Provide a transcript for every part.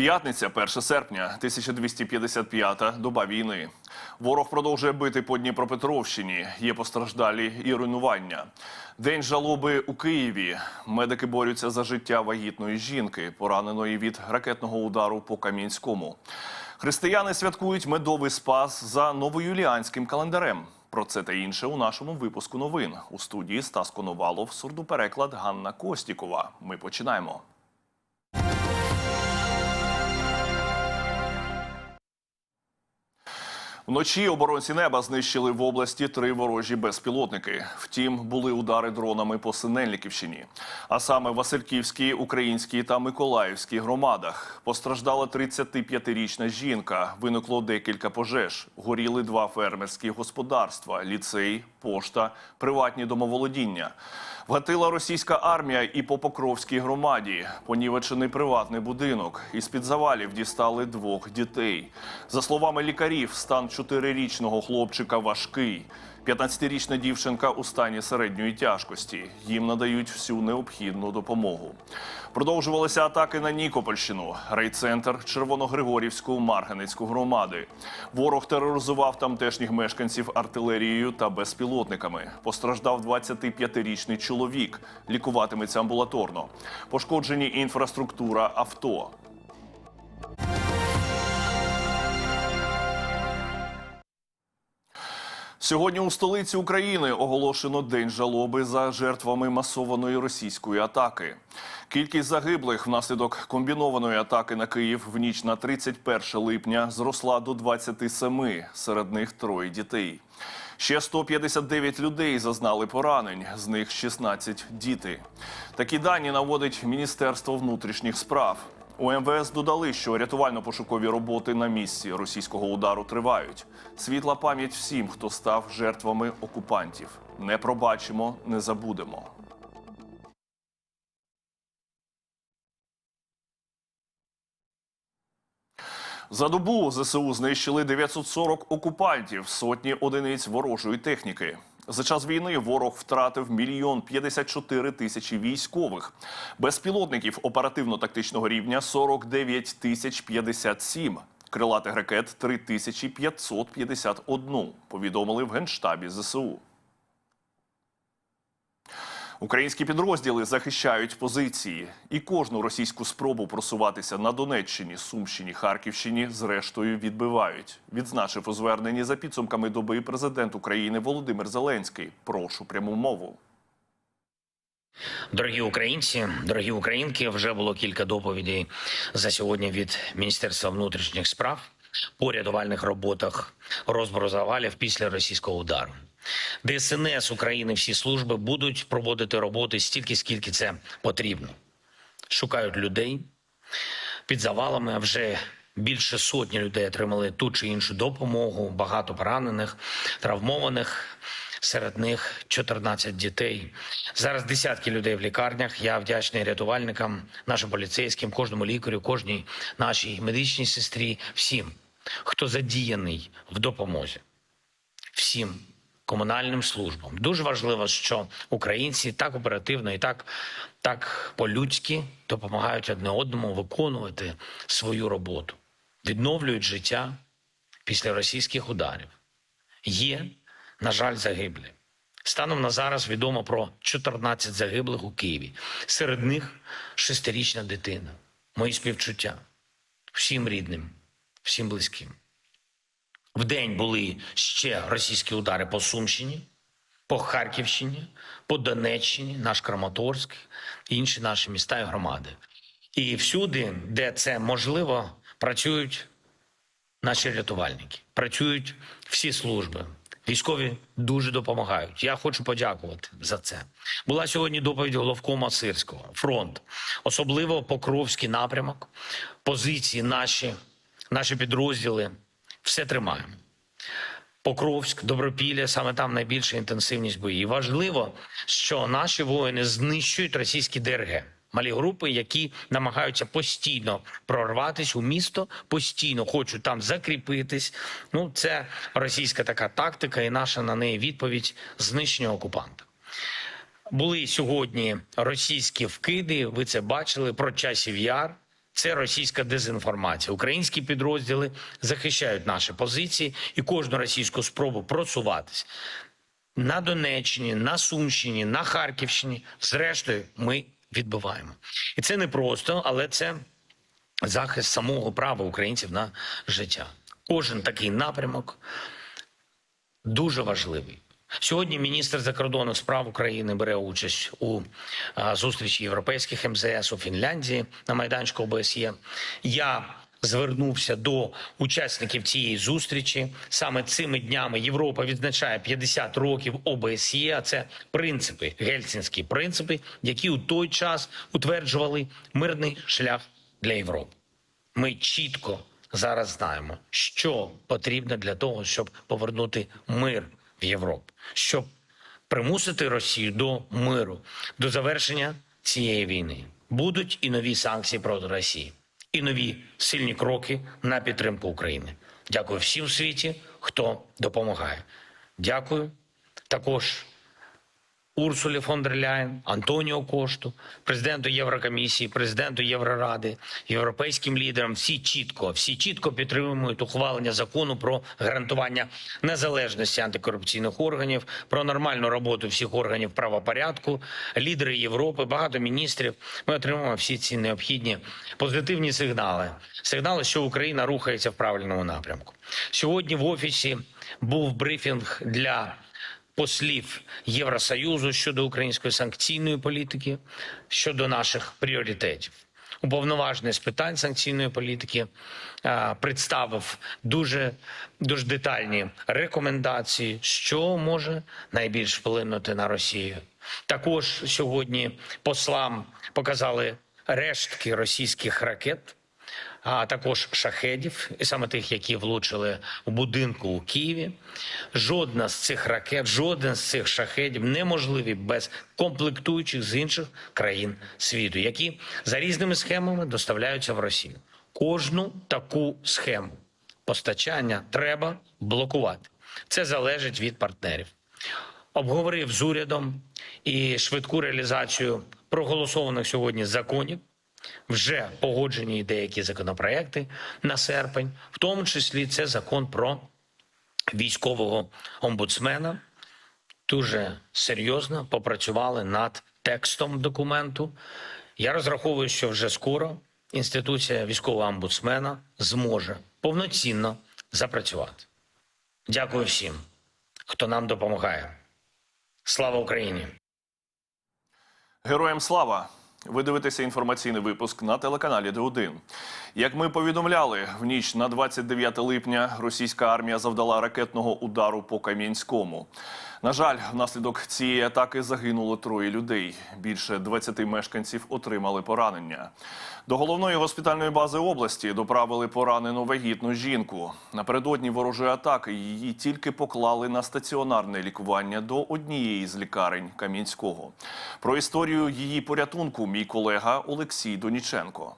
П'ятниця, 1 серпня, 1255-та доба війни. Ворог продовжує бити по Дніпропетровщині. Є постраждалі і руйнування. День жалоби у Києві. Медики борються за життя вагітної жінки, пораненої від ракетного удару по Кам'янському. Християни святкують медовий спас за новоюліанським календарем. Про це та інше у нашому випуску новин у студії Стас Коновалов, сурдопереклад Ганна Костікова. Ми починаємо. Вночі оборонці неба знищили в області три ворожі безпілотники. Втім, були удари дронами по Синельниківщині. А саме Васильківській, Українській та Миколаївській громадах постраждала 35-річна жінка. Виникло декілька пожеж. Горіли два фермерські господарства: ліцей, пошта, приватні домоволодіння. Вгатила російська армія і по Покровській громаді. Понівечений приватний будинок. Із під завалів дістали двох дітей. За словами лікарів, стан чотирирічного хлопчика важкий. 15-річна дівчинка у стані середньої тяжкості. Їм надають всю необхідну допомогу. Продовжувалися атаки на Нікопольщину, райцентр Червоногригорівську Марганецьку громади. Ворог тероризував тамтешніх мешканців артилерією та безпілотниками. Постраждав 25-річний чоловік, лікуватиметься амбулаторно. Пошкоджені інфраструктура авто. Сьогодні у столиці України оголошено день жалоби за жертвами масованої російської атаки. Кількість загиблих внаслідок комбінованої атаки на Київ в ніч на 31 липня зросла до 27, серед них троє дітей. Ще 159 людей зазнали поранень, з них 16 – діти. Такі дані наводить Міністерство внутрішніх справ. У МВС додали, що рятувально-пошукові роботи на місці російського удару тривають. Світла пам'ять всім, хто став жертвами окупантів. Не пробачимо, не забудемо. За добу ЗСУ знищили 940 окупантів, сотні одиниць ворожої техніки. За час війни ворог втратив мільйон 54 тисячі військових. Безпілотників оперативно-тактичного рівня 49 тисяч 57. Крилатих ракет 3551, повідомили в Генштабі ЗСУ. Українські підрозділи захищають позиції, і кожну російську спробу просуватися на Донеччині, Сумщині, Харківщині зрештою відбивають. Відзначив у зверненні за підсумками доби президент України Володимир Зеленський. Прошу пряму мову. Дорогі українці, дорогі українки, вже було кілька доповідей за сьогодні від Міністерства внутрішніх справ по рятувальних роботах розбору завалів після російського удару. ДСНС України всі служби будуть проводити роботи стільки, скільки це потрібно. Шукають людей під завалами. Вже більше сотні людей отримали ту чи іншу допомогу. Багато поранених, травмованих. Серед них 14 дітей. Зараз десятки людей в лікарнях. Я вдячний рятувальникам, нашим поліцейським, кожному лікарю, кожній нашій медичній сестрі, всім, хто задіяний в допомозі, всім комунальним службам. Дуже важливо, що українці так оперативно і так, так по-людськи допомагають одне одному виконувати свою роботу, відновлюють життя після російських ударів. Є на жаль, загиблі. Станом на зараз відомо про 14 загиблих у Києві. Серед них шестирічна дитина. Мої співчуття всім рідним, всім близьким. Вдень були ще російські удари по Сумщині, по Харківщині, по Донеччині, наш Краматорськ, інші наші міста і громади. І всюди, де це можливо, працюють наші рятувальники, працюють всі служби. Військові дуже допомагають. Я хочу подякувати за це. Була сьогодні доповідь головкома Сирського. Фронт, особливо Покровський напрямок, позиції наші, наші підрозділи. Все тримаємо. Покровськ, Добропілля, саме там найбільша інтенсивність боїв. Важливо, що наші воїни знищують російські ДРГ. Малі групи, які намагаються постійно прорватися у місто, постійно хочуть там закріпитись. Ну, це російська така тактика, і наша на неї відповідь знищення окупанта. Були сьогодні російські вкиди. Ви це бачили про часів яр. Це російська дезінформація. Українські підрозділи захищають наші позиції і кожну російську спробу просуватись на Донеччині, на Сумщині, на Харківщині. Зрештою, ми відбиваємо. І це не просто, але це захист самого права українців на життя. Кожен такий напрямок дуже важливий. Сьогодні міністр закордонних справ України бере участь у зустрічі європейських МЗС у Фінляндії на майданчику ОБСЄ. Я звернувся до учасників цієї зустрічі. Саме цими днями Європа відзначає 50 років ОБСЄ. А це принципи, гельсінські принципи, які у той час утверджували мирний шлях для Європи. Ми чітко зараз знаємо, що потрібно для того, щоб повернути мир в Європу, щоб примусити Росію до миру, до завершення цієї війни. Будуть і нові санкції проти Росії, і нові сильні кроки на підтримку України. Дякую всім в світі, хто допомагає. Дякую також Урсулі фон дер Ляєн, Антоніо Кошту, президенту Єврокомісії, президенту Євроради, європейським лідерам. Всі чітко, всі чітко підтримують ухвалення закону про гарантування незалежності антикорупційних органів, про нормальну роботу всіх органів правопорядку, лідери Європи, багато міністрів. Ми отримуємо всі ці необхідні позитивні сигнали. Сигнали, що Україна рухається в правильному напрямку. Сьогодні в офісі був брифінг для послів Євросоюзу щодо української санкційної політики, щодо наших пріоритетів. Уповноважений з питань санкційної політики а, представив дуже, дуже детальні рекомендації, що може найбільш вплинути на Росію. Також сьогодні послам показали рештки російських ракет а також шахедів, і саме тих, які влучили у будинку у Києві. Жодна з цих ракет, жоден з цих шахедів неможливі без комплектуючих з інших країн світу, які за різними схемами доставляються в Росію. Кожну таку схему постачання треба блокувати. Це залежить від партнерів. Обговорив з урядом і швидку реалізацію проголосованих сьогодні законів. Вже погоджені деякі законопроекти на серпень, в тому числі це закон про військового омбудсмена. Дуже серйозно попрацювали над текстом документу. Я розраховую, що вже скоро інституція військового омбудсмена зможе повноцінно запрацювати. Дякую всім, хто нам допомагає. Слава Україні! Героям слава! Ви дивитеся інформаційний випуск на телеканалі Д1. Як ми повідомляли, в ніч на 29 липня російська армія завдала ракетного удару по Кам'янському. На жаль, внаслідок цієї атаки загинуло троє людей. Більше 20 мешканців отримали поранення. До головної госпітальної бази області доправили поранену вагітну жінку. Напередодні ворожої атаки її тільки поклали на стаціонарне лікування до однієї з лікарень Кам'янського. Про історію її порятунку мій колега Олексій Доніченко.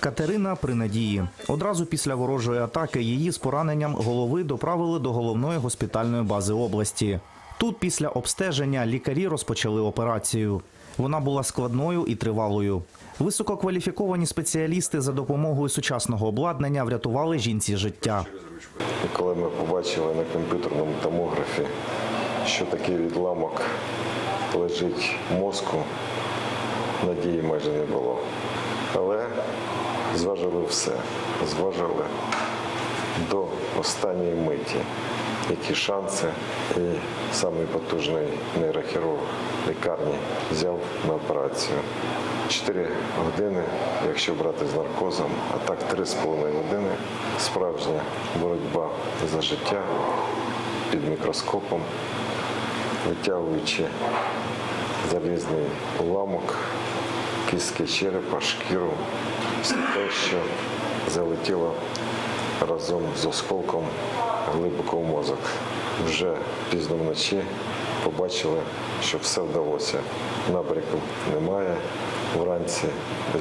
Катерина при надії. Одразу після ворожої атаки її з пораненням голови доправили до головної госпітальної бази області. Тут, після обстеження, лікарі розпочали операцію. Вона була складною і тривалою. Висококваліфіковані спеціалісти за допомогою сучасного обладнання врятували жінці життя. Коли ми побачили на комп'ютерному томографі, що такий відламок лежить в мозку, надії майже не було. Але зважили все, зважили до останньої миті, які шанси. І самий потужний нейрохірург лікарні взяв на операцію. Чотири години, якщо брати з наркозом, а так три з половиною години. Справжня боротьба за життя під мікроскопом, витягуючи залізний уламок, кістки черепа, шкіру, все те, що залетіло разом з осколком глибоко в мозок. Вже пізно вночі побачили, що все вдалося. Набряку немає. Вранці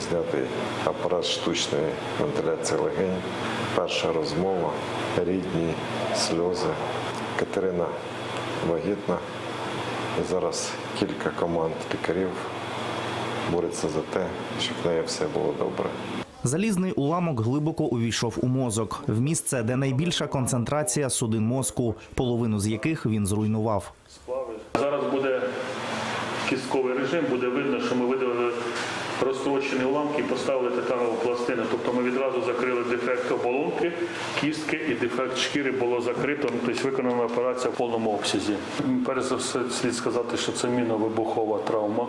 знятий апарат штучної вентиляції легень. Перша розмова, рідні, сльози. Катерина вагітна. Зараз кілька команд лікарів бореться за те, щоб в неї все було добре. Залізний уламок глибоко увійшов у мозок, в місце, де найбільша концентрація судин мозку, половину з яких він зруйнував. Зараз буде кістковий режим, буде видно, що ми видалили розтрощені уламки і поставили титанову пластину. Тобто ми відразу закрили дефект оболонки, кістки і дефект шкіри було закрито. Ну, Тобто виконана операція в повному обсязі. Перш за все слід сказати, що це міновибухова травма.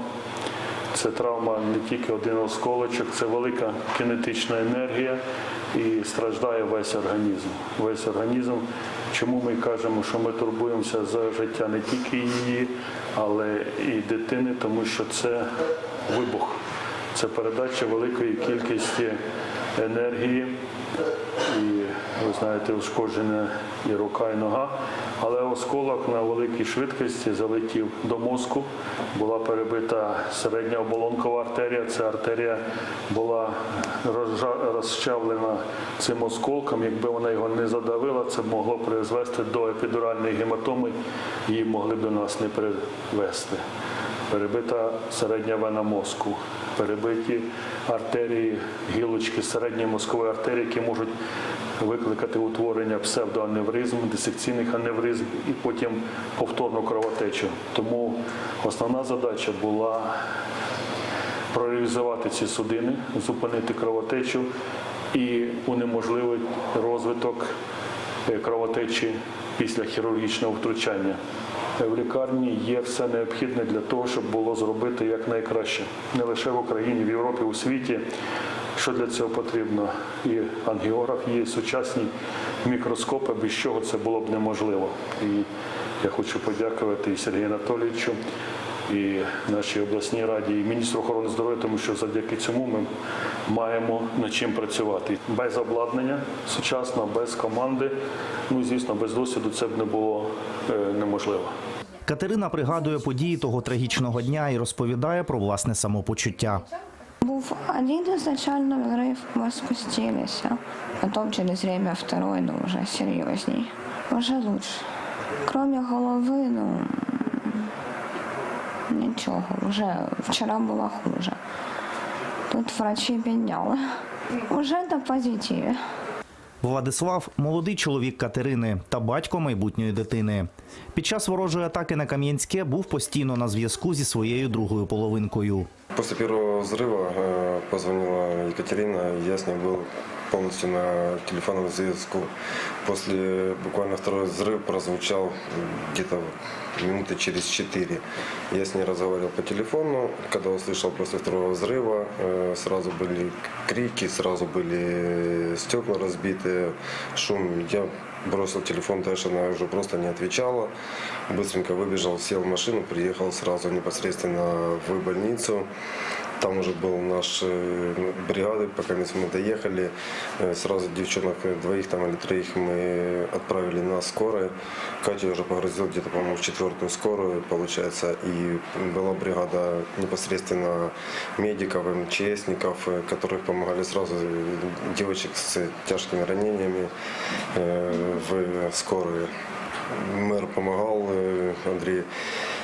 Це травма не тільки один осколочок, це велика кінетична енергія і страждає весь організм. Весь організм. Чому ми кажемо, що ми турбуємося за життя не тільки її, але і дитини, тому що це вибух, це передача великої кількості енергії. І ви знаєте, ушкоджена і рука, і нога. Але осколок на великій швидкості залетів до мозку. Була перебита середня оболонкова артерія. Ця артерія була розчавлена цим осколком. Якби вона його не задавила, це могло призвести до епідуральної гематоми. Її могли б до нас не привести перебита середня вена мозку, перебиті артерії, гілочки середньої мозкової артерії, які можуть викликати утворення псевдоаневризм, дисекційних аневризм і потім повторну кровотечу. Тому основна задача була прорізувати ці судини, зупинити кровотечу і унеможливити розвиток е, кровотечі після хірургічного втручання. В лікарні є все необхідне для того, щоб було зробити якнайкраще. Не лише в Україні, в Європі, у світі. Що для цього потрібно? І ангіограф і сучасні мікроскопи, без чого це було б неможливо. І я хочу подякувати і Сергію Анатолійовичу, і нашій обласній раді, і міністру охорони здоров'я, тому що завдяки цьому ми маємо над чим працювати. Без обладнання сучасного, без команди, ну звісно, без досвіду це б не було е, неможливо. Катерина пригадує події того трагічного дня і розповідає про власне самопочуття. Був один изначально взрыв, ми спустилися. Потім через время второй, ну вже серйозній. Уже лучше. Кроме голови, ну нічого. Вже вчора було хуже. Тут врачі підняли. Уже на позитиві. Владислав молодий чоловік Катерини та батько майбутньої дитини. Під час ворожої атаки на Кам'янське був постійно на зв'язку зі своєю другою половинкою. После первого взрыва э, позвонила Екатерина, и я с ней был полностью на телефонном зв'язку. После буквально второй взрыв прозвучал где-то минуты через четыре. Я с ней разговаривал по телефону. Когда услышал после второго взрыва, э, сразу были крики, сразу были стекла разбиты, шум. Я бросил телефон, дальше она уже просто не отвечала. Быстренько выбежал, сел в машину, приехал сразу непосредственно в больницу. Там уже был наш э, бригады, пока мы доехали. Э, Сразу девчонок, э, двоих там или троих мы отправили на скорой. Катя уже погрузил где-то, по-моему, в четвертую скорую, получается. И была бригада непосредственно медиков, МЧСников, э, которых помогали сразу э, девочек с тяжкими ранениями э, в скорую. Мэр помогал, э, Андрей,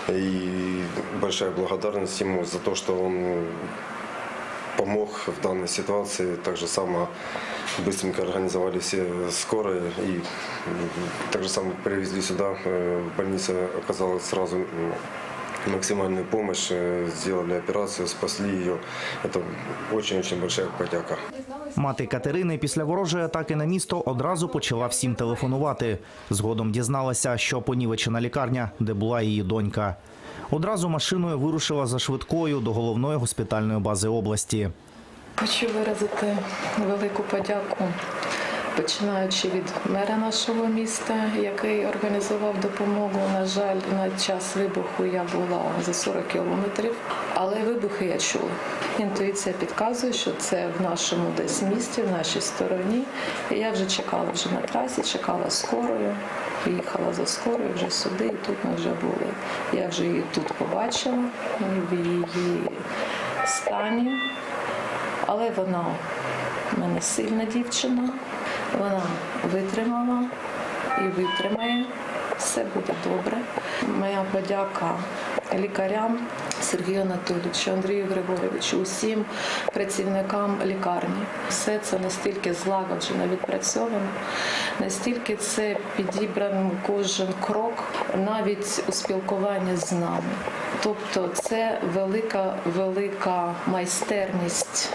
и большая благодарность ему за то, что он э, помог в данной ситуации. Так же само быстренько организовали все скорые и м, так же само привезли сюда. Э, Больница оказала сразу м, максимальную помощь, э, сделали операцию, спасли ее. Это очень-очень большая подяка. Мати Катерини після ворожої атаки на місто одразу почала всім телефонувати. Згодом дізналася, що понівечена лікарня, де була її донька. Одразу машиною вирушила за швидкою до головної госпітальної бази області. Хочу виразити велику подяку, починаючи від мера нашого міста, який організував допомогу. На жаль, на час вибуху я була за 40 кілометрів, але вибухи я чула. Інтуїція підказує, що це в нашому десь місті, в нашій стороні. І я вже чекала вже на трасі, чекала скорою. Приїхала за скорою вже сюди, і тут ми вже були. Я вже її тут побачила, в її стані. Але вона в мене сильна дівчина, вона витримала і витримає все буде добре. Моя подяка лікарям Сергію Анатолійовичу, Андрію Григоровичу, усім працівникам лікарні. Все це настільки злагоджено, відпрацьовано, настільки це підібрано кожен крок, навіть у спілкуванні з нами. Тобто, це велика, велика майстерність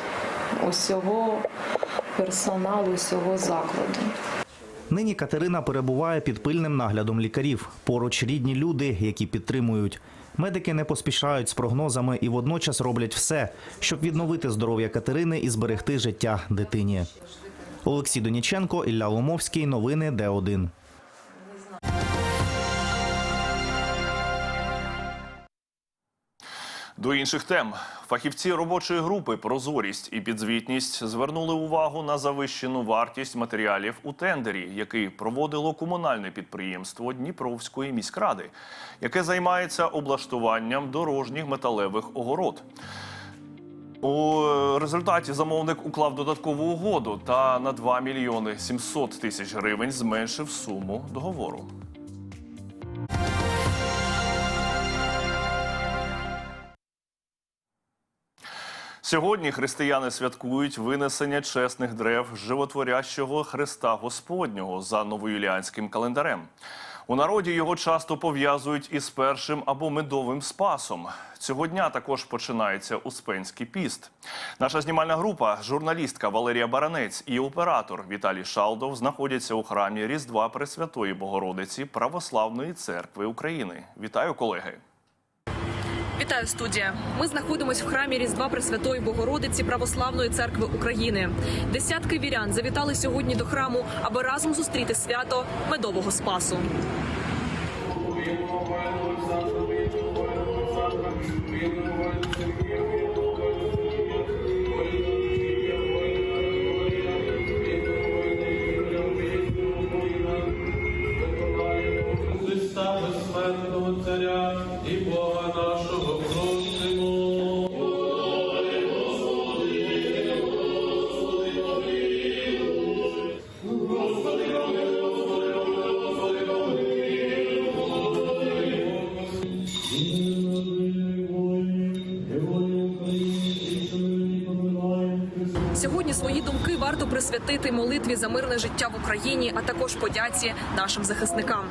усього персоналу, усього закладу. Нині Катерина перебуває під пильним наглядом лікарів. Поруч рідні люди, які підтримують. Медики не поспішають з прогнозами і водночас роблять все, щоб відновити здоров'я Катерини і зберегти життя дитині. Олексій Доніченко, Ілля Ломовський. Новини Д1. До інших тем фахівці робочої групи Прозорість і підзвітність звернули увагу на завищену вартість матеріалів у тендері, який проводило комунальне підприємство Дніпровської міськради, яке займається облаштуванням дорожніх металевих огород. У результаті замовник уклав додаткову угоду та на 2 мільйони 700 тисяч гривень зменшив суму договору. Сьогодні християни святкують винесення чесних дерев животворящого Христа Господнього за новоюліанським календарем. У народі його часто пов'язують із першим або медовим спасом. Цього дня також починається Успенський піст. Наша знімальна група, журналістка Валерія Баранець і оператор Віталій Шалдов знаходяться у храмі Різдва Пресвятої Богородиці Православної церкви України. Вітаю, колеги! Вітаю студія. Ми знаходимося в храмі Різдва Пресвятої Богородиці Православної церкви України. Десятки вірян завітали сьогодні до храму, аби разом зустріти свято медового спасу. Христа Сьогодні свої думки варто присвятити молитві за мирне життя в Україні, а також подяці нашим захисникам.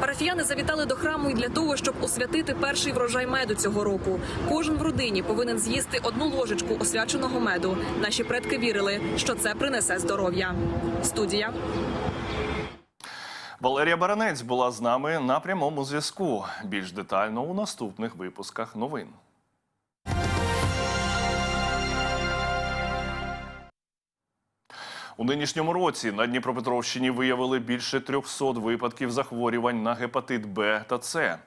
Парафіяни завітали до храму і для того, щоб освятити перший врожай меду цього року. Кожен в родині повинен з'їсти одну ложечку освяченого меду. Наші предки вірили, що це принесе здоров'я. Студія. Валерія Баранець була з нами на прямому зв'язку. Більш детально у наступних випусках новин. У нинішньому році на Дніпропетровщині виявили більше 300 випадків захворювань на гепатит Б та С.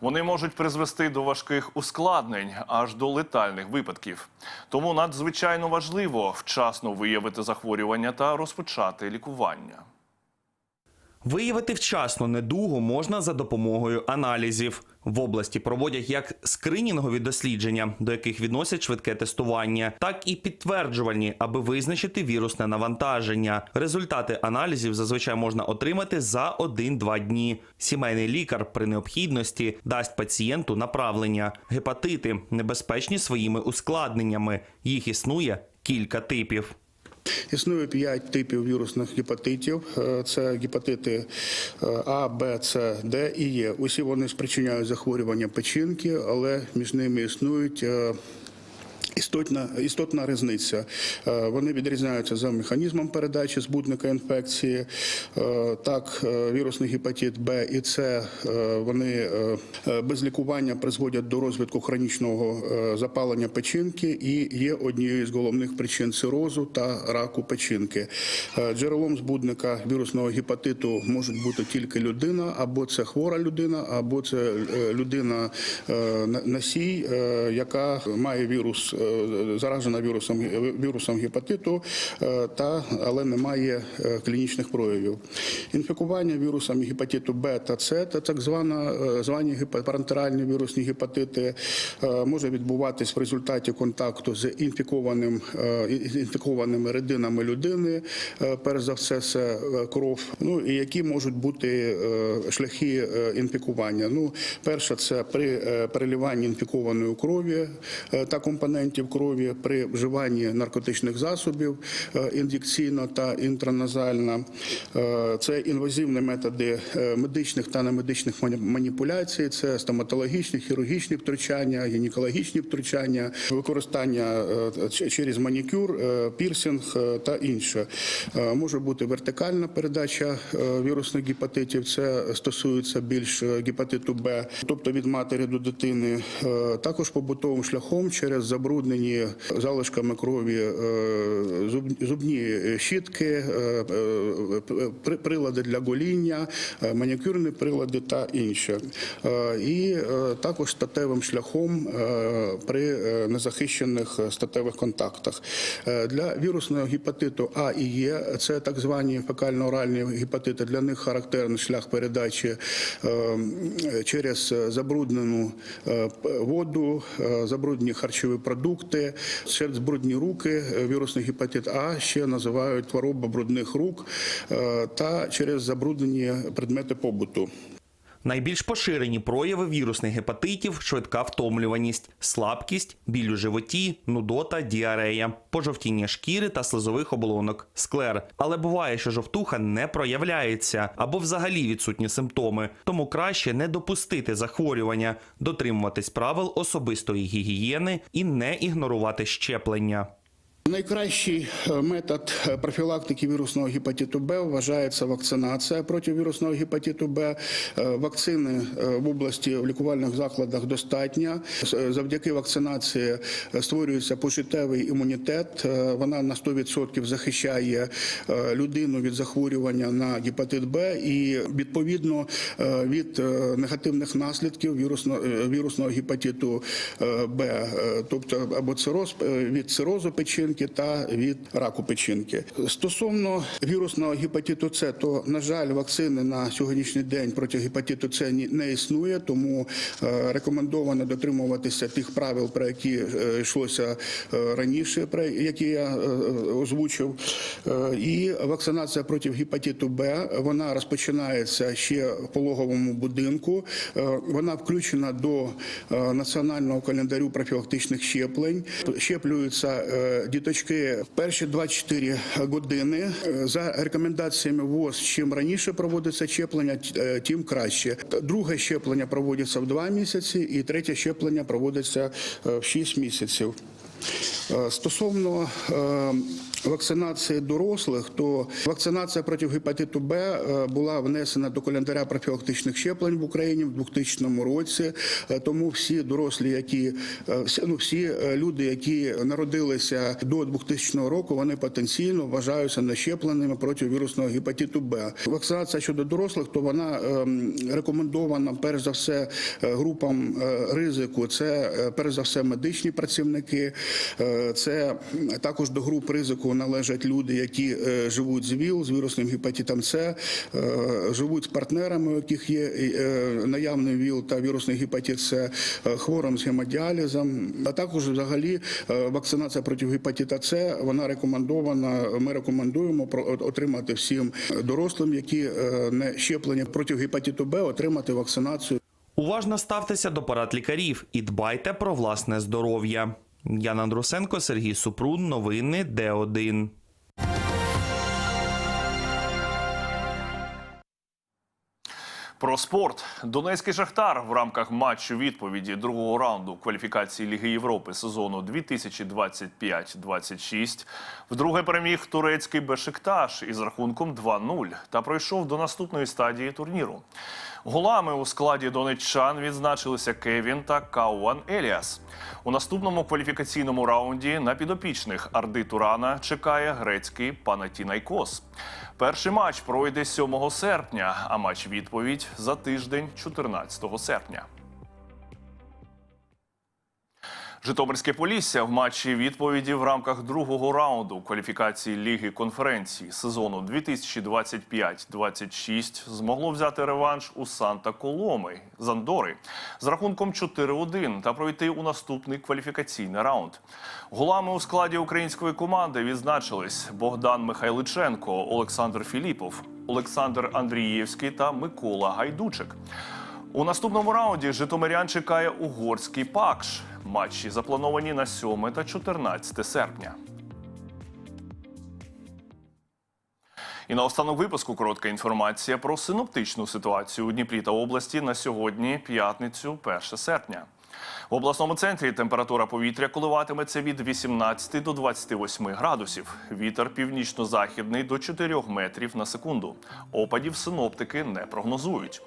Вони можуть призвести до важких ускладнень аж до летальних випадків. Тому надзвичайно важливо вчасно виявити захворювання та розпочати лікування. Виявити вчасно недугу можна за допомогою аналізів. В області проводять як скринінгові дослідження, до яких відносять швидке тестування, так і підтверджувальні, аби визначити вірусне навантаження. Результати аналізів зазвичай можна отримати за 1-2 дні. Сімейний лікар при необхідності дасть пацієнту направлення. Гепатити небезпечні своїми ускладненнями. Їх існує кілька типів. Існує п'ять типів вірусних гепатитів. Е, Це гепатити е, А, Б, С, Д і Е. Усі вони спричиняють захворювання печінки, але між ними існують. Істотна, істотна різниця. Е, Вони відрізняються за механізмом передачі збудника інфекції. Е, Так, е, вірусний гепатит Б і С вони без лікування призводять до розвитку хронічного запалення печінки і є однією з головних причин цирозу та раку печінки. Джерелом збудника вірусного гепатиту можуть бути тільки людина, або це хвора людина, або це людина на- носій, яка має вірус заражена вірусом вірусом гепатиту, е, та але немає е, клінічних проявів. Інфікування вірусом гепатиту Б та С та так звана е, звані парентеральні вірусні гепатити е, може відбуватись в результаті контакту з інфікованим е, інфікованими рідинами людини. е, Перш за все, це е, кров. Ну і які можуть бути е, шляхи е, інфікування. Ну, перше, це при е, переливанні інфікованої крові е, та компонентів крові, при вживанні наркотичних засобів е, ін'єкційно та інтраназально. Е, Це інвазивні методи е, медичних та немедичних маніпуляцій, це стоматологічні, хірургічні втручання, гінекологічні втручання, використання через манікюр, пірсинг та інше. Може бути вертикальна передача вірусних гепатитів. Це стосується більш гепатиту Б, тобто від матері до дитини. Також побутовим шляхом через забруднені залишками крові е, зубні щітки, е, е, при- прилади для гоління, манікюрні прилади та інше. І також статевим шляхом при незахищених статевих контактах. Для вірусного гепатиту А і Е, це так звані фекально-оральні гепатити. Для них характерний шлях передачі через забруднену воду, забруднені харчові продукти, через брудні руки. Е, Вірусний гепатит А ще називають хвороба брудних рук е, та через забруднені предмети побуту. Найбільш поширені прояви вірусних гепатитів швидка втомлюваність, слабкість, біль у животі, нудота, діарея, пожовтіння шкіри та слизових оболонок, склер. Але буває, що жовтуха не проявляється або взагалі відсутні симптоми, тому краще не допустити захворювання, дотримуватись правил особистої гігієни і не ігнорувати щеплення. Найкращий е, метод е, профілактики вірусного гепатиту Б вважається вакцинація проти вірусного гепатиту Б. Е, Вакцини в області в лікувальних закладах достатньо. Завдяки вакцинації створюється пожиттєвий імунітет. Вона на 100% захищає людину від захворювання на гепатит Б і відповідно від негативних наслідків вірусного, гепатиту Б, тобто або цироз від цирозу печінки та від раку печінки. Стосовно вірусного гепатиту С, то на жаль, вакцини на сьогоднішній день проти гепатиту С не існує, тому е, рекомендовано дотримуватися тих правил, про які е, йшлося е, раніше, про які я озвучив. І вакцинація проти гепатиту Б вона розпочинається ще в пологовому будинку. Вона включена до національного календарю профілактичних щеплень. Щеплюються е, діточки перші 24 години. Е, За рекомендаціями ВОЗ, чим раніше проводиться щеплення, е, тим краще. Друге щеплення проводиться в 2 місяці, і третє щеплення проводиться е, в 6 місяців. Е, Стосовно е, вакцинації дорослих, то вакцинація проти гепатиту Б е, була внесена до календаря профілактичних щеплень в Україні в 2000 році. Тому всі дорослі, які ну, всі люди, які народилися до 2000 року, вони потенційно вважаються нащепленими проти вірусного гепатиту Б. Вакцинація щодо дорослих, то вона рекомендована перш за все групам ризику. Це перш за все медичні працівники. Це також до груп ризику належать люди, які е, живуть з ВІЛ, з вірусним гепатитом С, е, живуть з партнерами, у яких є е, наявний ВІЛ та вірусний гепатит С, хворим з гемодіалізом. А також взагалі вакцинація проти гепатита С вона рекомендована. Ми рекомендуємо отримати всім дорослим, які не щеплені проти гепатиту Б, отримати вакцинацію. Уважно ставтеся до порад лікарів і дбайте про власне здоров'я. Яна Андрусенко, Сергій Супрун. Новини Д1. Про спорт. Донецький Шахтар в рамках матчу відповіді другого раунду кваліфікації Ліги Європи сезону 2025-26 вдруге переміг турецький Бешикташ із рахунком 2-0 та пройшов до наступної стадії турніру. Голами у складі донеччан відзначилися Кевін та Кауан Еліас. У наступному кваліфікаційному раунді на підопічних Арди Турана чекає грецький Панатінайкос. Перший матч пройде 7 серпня, а матч відповідь за тиждень 14 серпня. Житомирське Полісся в матчі відповіді в рамках другого раунду кваліфікації Ліги конференції сезону 2025-26 змогло взяти реванш у Санта Коломи з Андори з рахунком 4-1 та пройти у наступний кваліфікаційний раунд. Голами у складі української команди відзначились Богдан Михайличенко, Олександр Філіпов, Олександр Андрієвський та Микола Гайдучик. У наступному раунді Житомирян чекає угорський пакш. Матчі заплановані на 7 та 14 серпня. І на останок випуску коротка інформація про синоптичну ситуацію у Дніпрі та області на сьогодні, п'ятницю, 1 серпня. В обласному центрі температура повітря коливатиметься від 18 до 28 градусів. Вітер північно-західний до 4 метрів на секунду. Опадів синоптики не прогнозують.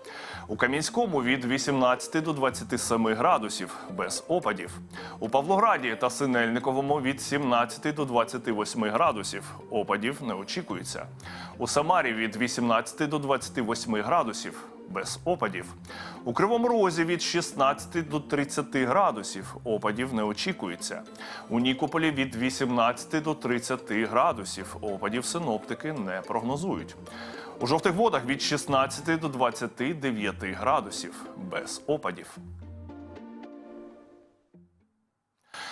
У Кам'янському від 18 до 27 градусів без опадів. У Павлограді та Синельниковому від 17 до 28 градусів. Опадів не очікується. У Самарі від 18 до 28 градусів без опадів. У Кривому Розі від 16 до 30 градусів. Опадів не очікується. У Нікополі від 18 до 30 градусів. Опадів синоптики не прогнозують. У жовтих водах від 16 до 29 градусів без опадів.